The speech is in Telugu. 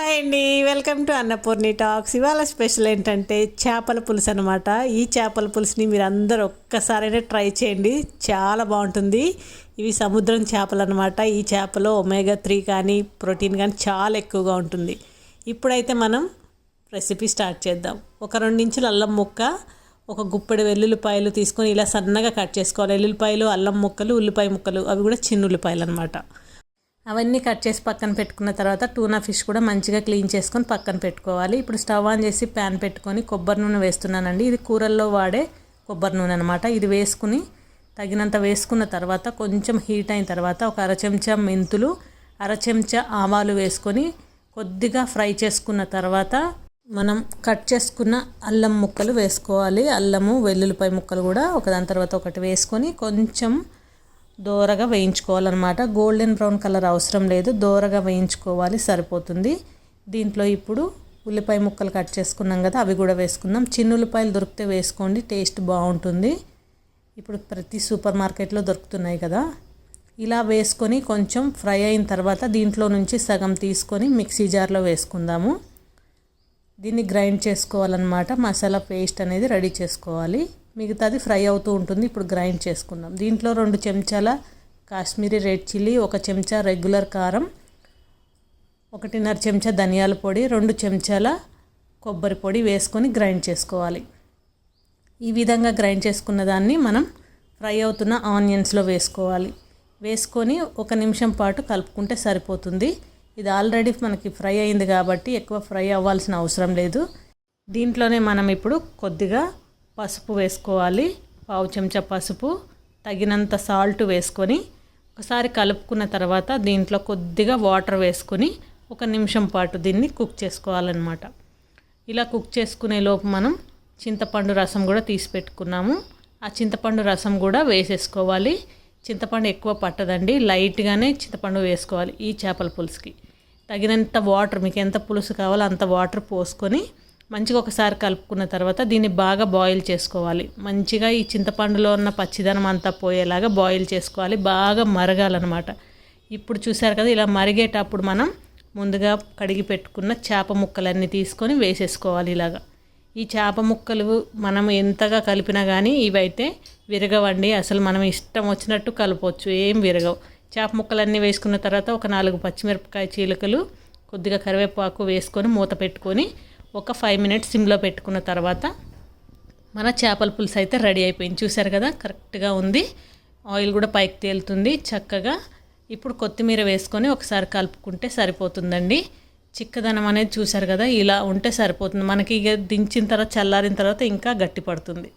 హాయ్ అండి వెల్కమ్ టు అన్నపూర్ణి టాక్స్. ఇవాళ స్పెషల్ ఏంటంటే చేపల పులుసు అనమాట ఈ చేపల పులుసుని మీరు అందరూ ఒక్కసారైనా ట్రై చేయండి చాలా బాగుంటుంది. ఇవి సముద్రం చేపలు అనమాట ఈ చేపలో ఒమేగా త్రీ కానీ ప్రోటీన్ కానీ చాలా ఎక్కువగా ఉంటుంది. ఇప్పుడైతే మనం రెసిపీ స్టార్ట్ చేద్దాం. ఒక రెండు ఇంచుల అల్లం ముక్క ఒక గుప్పెడు వెల్లుల్లిపాయలు తీసుకొని ఇలా సన్నగా కట్ చేసుకోవాలి. వెల్లుల్లిపాయలు అల్లం ముక్కలు ఉల్లిపాయ ముక్కలు అవి కూడా చిన్న ఉల్లిపాయలు అనమాట అవన్నీ కట్ చేసి పక్కన పెట్టుకున్న తర్వాత టూనా ఫిష్ కూడా మంచిగా క్లీన్ చేసుకొని పక్కన పెట్టుకోవాలి. ఇప్పుడు స్టవ్ ఆన్ చేసి ప్యాన్ పెట్టుకొని కొబ్బరి నూనె వేస్తున్నానండి. ఇది కూరల్లో వాడే కొబ్బరి నూనె అనమాట ఇది వేసుకుని తగినంత వేసుకున్న తర్వాత కొంచెం హీట్ అయిన తర్వాత ఒక అర చెంచా మెంతులు అర చెంచా ఆవాలు వేసుకొని కొద్దిగా ఫ్రై చేసుకున్న తర్వాత మనం కట్ చేసుకున్న అల్లం ముక్కలు వేసుకోవాలి. అల్లము వెల్లుల్లిపాయ ముక్కలు కూడా ఒకదాని తర్వాత ఒకటి వేసుకొని కొంచెం దోరగా వేయించుకోవాలన్నమాట. గోల్డెన్ బ్రౌన్ కలర్ అవసరం లేదు. దోరగా వేయించుకోవాలి సరిపోతుంది. దీంట్లో ఇప్పుడు ఉల్లిపాయ ముక్కలు కట్ చేసుకున్నాం కదా అవి కూడా వేసుకుందాం. చిన్న ఉల్లిపాయలు దొరికితే వేసుకోండి టేస్ట్ బాగుంటుంది. ఇప్పుడు ప్రతి సూపర్ మార్కెట్లో దొరుకుతున్నాయి కదా. ఇలా వేసుకొని కొంచెం ఫ్రై అయిన తర్వాత దీంట్లో నుంచి సగం తీసుకొని మిక్సీ జార్లో వేసుకుందాము. దీన్ని గ్రైండ్ చేసుకోవాలన్నమాట. మసాలా పేస్ట్ అనేది రెడీ చేసుకోవాలి. మిగతాది ఫ్రై అవుతూ ఉంటుంది. ఇప్పుడు గ్రైండ్ చేసుకుందాం. దీంట్లో రెండు చెంచాల కాశ్మీరీ రెడ్ చిల్లీ ఒక చెంచా రెగ్యులర్ కారం ఒకటిన్నర చెంచా ధనియాల పొడి రెండు చెంచాల కొబ్బరి పొడి వేసుకొని గ్రైండ్ చేసుకోవాలి. ఈ విధంగా గ్రైండ్ చేసుకున్న దాన్ని మనం ఫ్రై అవుతున్న ఆనియన్స్లో వేసుకోవాలి. వేసుకొని ఒక నిమిషం పాటు కలుపుకుంటే సరిపోతుంది. ఇది ఆల్రెడీ మనకి ఫ్రై అయింది కాబట్టి ఎక్కువ ఫ్రై అవ్వాల్సిన అవసరం లేదు. దీంట్లోనే మనం ఇప్పుడు కొద్దిగా పసుపు వేసుకోవాలి. పావు చెంచా పసుపు తగినంత సాల్ట్ వేసుకొని ఒకసారి కలుపుకున్న తర్వాత దీంట్లో కొద్దిగా వాటర్ వేసుకొని ఒక నిమిషం పాటు దీన్ని కుక్ చేసుకోవాలన్నమాట. ఇలా కుక్ చేసుకునే లోపు మనం చింతపండు రసం కూడా తీసి పెట్టుకున్నాము. ఆ చింతపండు రసం కూడా వేసేసుకోవాలి. చింతపండు ఎక్కువ పట్టదండి. లైట్గానే చింతపండు వేసుకోవాలి ఈ చేపల పులుసుకి. తగినంత వాటర్ మీకు ఎంత పులుసు కావాలో అంత వాటర్ పోసుకొని మంచిగా ఒకసారి కలుపుకున్న తర్వాత దీన్ని బాగా బాయిల్ చేసుకోవాలి. మంచిగా ఈ చింతపండులో ఉన్న పచ్చిదనం అంతా పోయేలాగా బాయిల్ చేసుకోవాలి. బాగా మరగాలన్నమాట. ఇప్పుడు చూసారు కదా ఇలా మరిగేటప్పుడు మనం ముందుగా కడిగి పెట్టుకున్న చేప ముక్కలన్నీ తీసుకొని వేసేసుకోవాలి ఇలాగా. ఈ చేప ముక్కలు మనం ఎంతగా కలిపినా కానీ ఇవైతే విరగవండి. అసలు మనం ఇష్టం వచ్చినట్టు కలపవచ్చు ఏం విరగవు. చేప ముక్కలన్నీ వేసుకున్న తర్వాత ఒక నాలుగు పచ్చిమిరపకాయ చీలకలు కొద్దిగా కరివేపాకు వేసుకొని మూత పెట్టుకొని ఒక ఫైవ్ మినిట్స్ సిమ్లో పెట్టుకున్న తర్వాత మన చేపల పులుసు అయితే రెడీ అయిపోయింది. చూసారు కదా? కరెక్ట్గా ఉంది. ఆయిల్ కూడా పైకి తేలుతుంది చక్కగా. ఇప్పుడు కొత్తిమీర వేసుకొని ఒకసారి కలుపుకుంటే సరిపోతుందండి. చిక్కదనం అనేది చూసారు కదా? ఇలా ఉంటే సరిపోతుంది. మనకి ఇక దించిన తర్వాత చల్లారిన తర్వాత ఇంకా గట్టి పడుతుంది